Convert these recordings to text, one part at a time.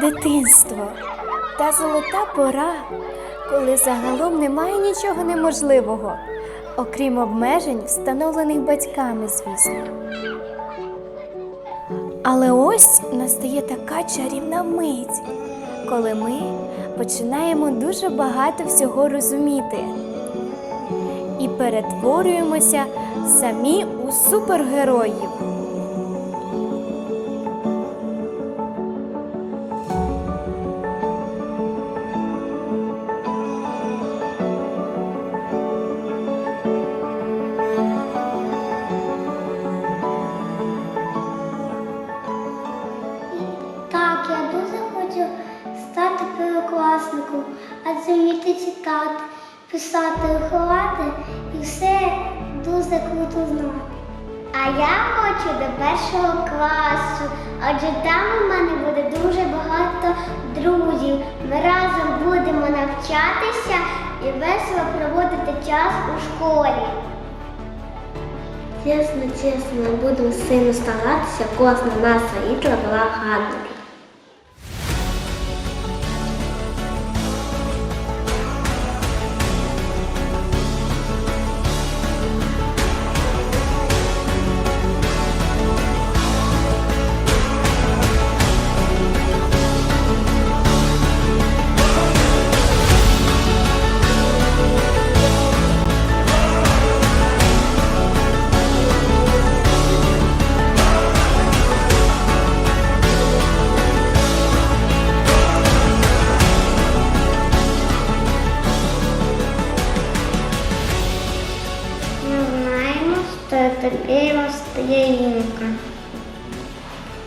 Дитинство та золота пора, коли загалом немає нічого неможливого, окрім обмежень, встановлених батьками, звісно. Але ось настає така чарівна мить, коли ми починаємо дуже багато всього розуміти і перетворюємося самі у супергероїв. Первокласником, адже вміти читати, писати, рахувати і все дуже круто знати. А я хочу до першого класу, адже там у мене буде дуже багато друзів. Ми разом будемо навчатися і весело проводити час у школі. Чесно, чесно, буду сильно старатися, кожна наша ігра була гарною. Таке стає інка.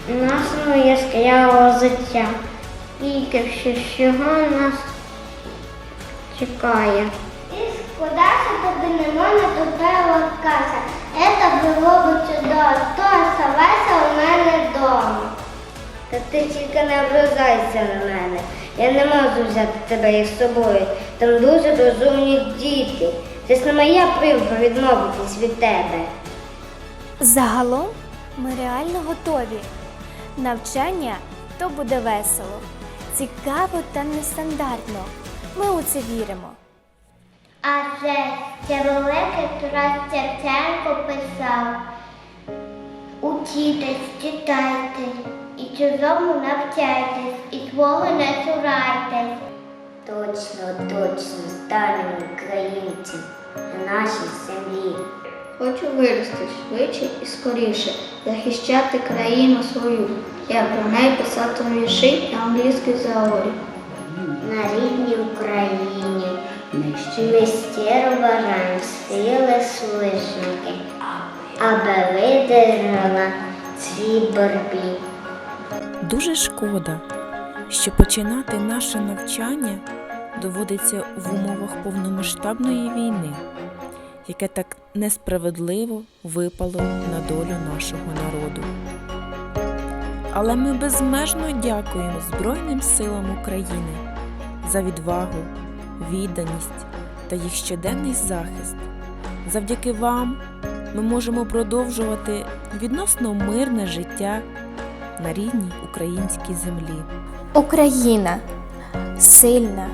Нашого яскравого життя. Тільки що чого нас чекає. І складався тобі не можна туди каса. Это було б чудово, то оставайся у мене вдома. Та ти тільки не ображайся на мене. Я не можу взяти тебе із собою. Там дуже розумні діти. Це ж не моя привка відмовитись від тебе. Загалом ми реально готові. Навчання то буде весело, цікаво та нестандартно. Ми у це віримо. А це, це великий Тарас Шевченко писав. Учітесь, читайте, і чужому навчайтесь, і твого не цурайтесь. Точно, точно, станемо українцем на нашій землі. Хочу вирости швидше і скоріше, захищати країну свою. Я про неї писати вірші і англійські заорі. На рідній Україні ми щиро бажаємо сили слишники, аби видержала цій боротьбі. Дуже шкода, що починати наше навчання доводиться в умовах повномасштабної війни, яке так несправедливо випало на долю нашого народу. Але ми безмежно дякуємо Збройним силам України за відвагу, відданість та їх щоденний захист. Завдяки вам ми можемо продовжувати відносно мирне життя на рідній українській землі. Україна сильна,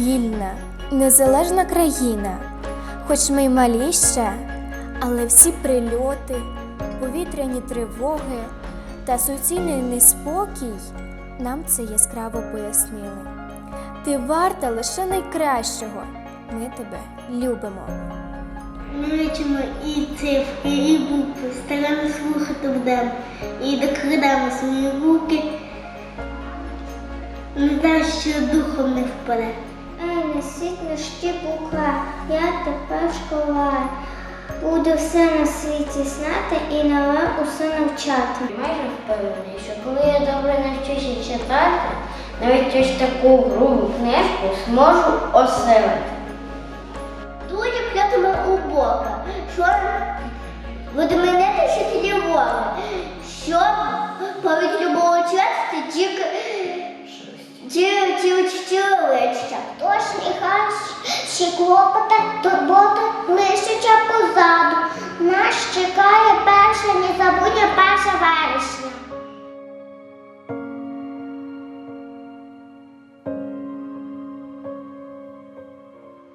вільна, незалежна країна. Хоч ми й малі ще, Але всі прильоти, повітряні тривоги та суцільний неспокій нам це яскраво пояснили. Ти варта лише найкращого. Ми тебе любимо. Ми і цифри, і букви, стараємо слухати будемо, і докладаємо свої руки. Не дай, що духом не впаде. Несіть на штіпука, я тепер школа. Буду все на світі знати і нове усе навчати. Майже впевнений, що коли я добре навчуся читати, навіть ось таку грубу книжку зможу осилити. Дуже прятимо у Бога, що будемо мене, що тоді Бога, що повід любого ще клопота, турбота лишиться позаду. Нас чекає перша незабутня перша вересня.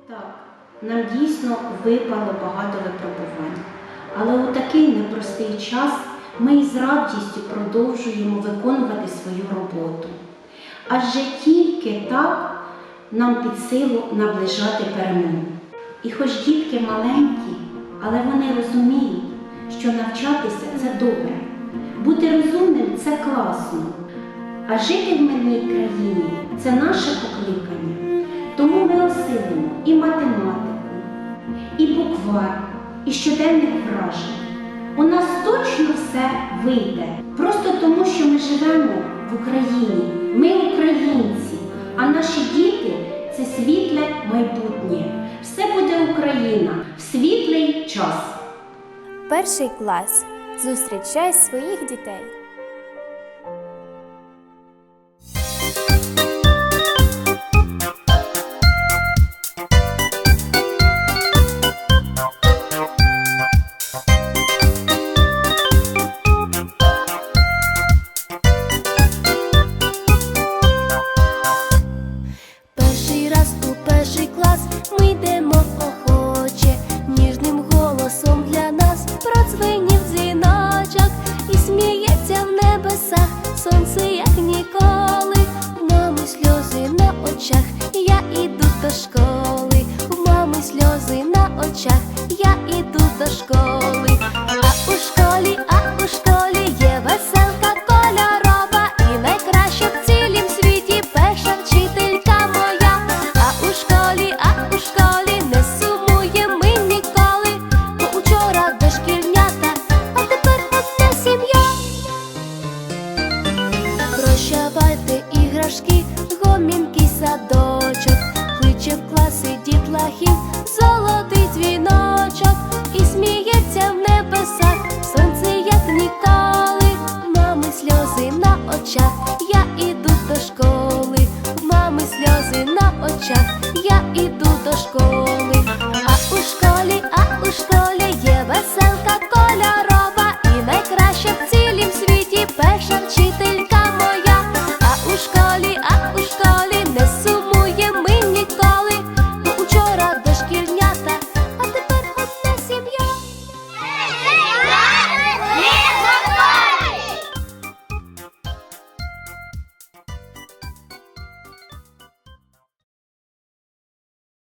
Так, нам дійсно випало багато випробувань. Але у такий непростий час ми із радістю продовжуємо виконувати свою роботу. Адже тільки так нам під силу наближати перемогу. І хоч дітки маленькі, але вони розуміють, що навчатися це добре, бути розумним це класно. А жити в мирній країні це наше покликання. Тому ми осилимо і математику, і буквар, і щоденних вражень. У нас точно все вийде. Просто тому, що ми живемо в Україні. Ми українці, а наші діти це світле майбутнє. Все буде Україна в світлий час. Перший клас. Зустрічай своїх дітей. Прощавайте іграшки, гомінки садочок, кличе в класи дітлахів, золотий дзвіночок і сміється в небесах, сонце як ніколи, мами сльози на очах, я іду до школи, мами сльози на очах.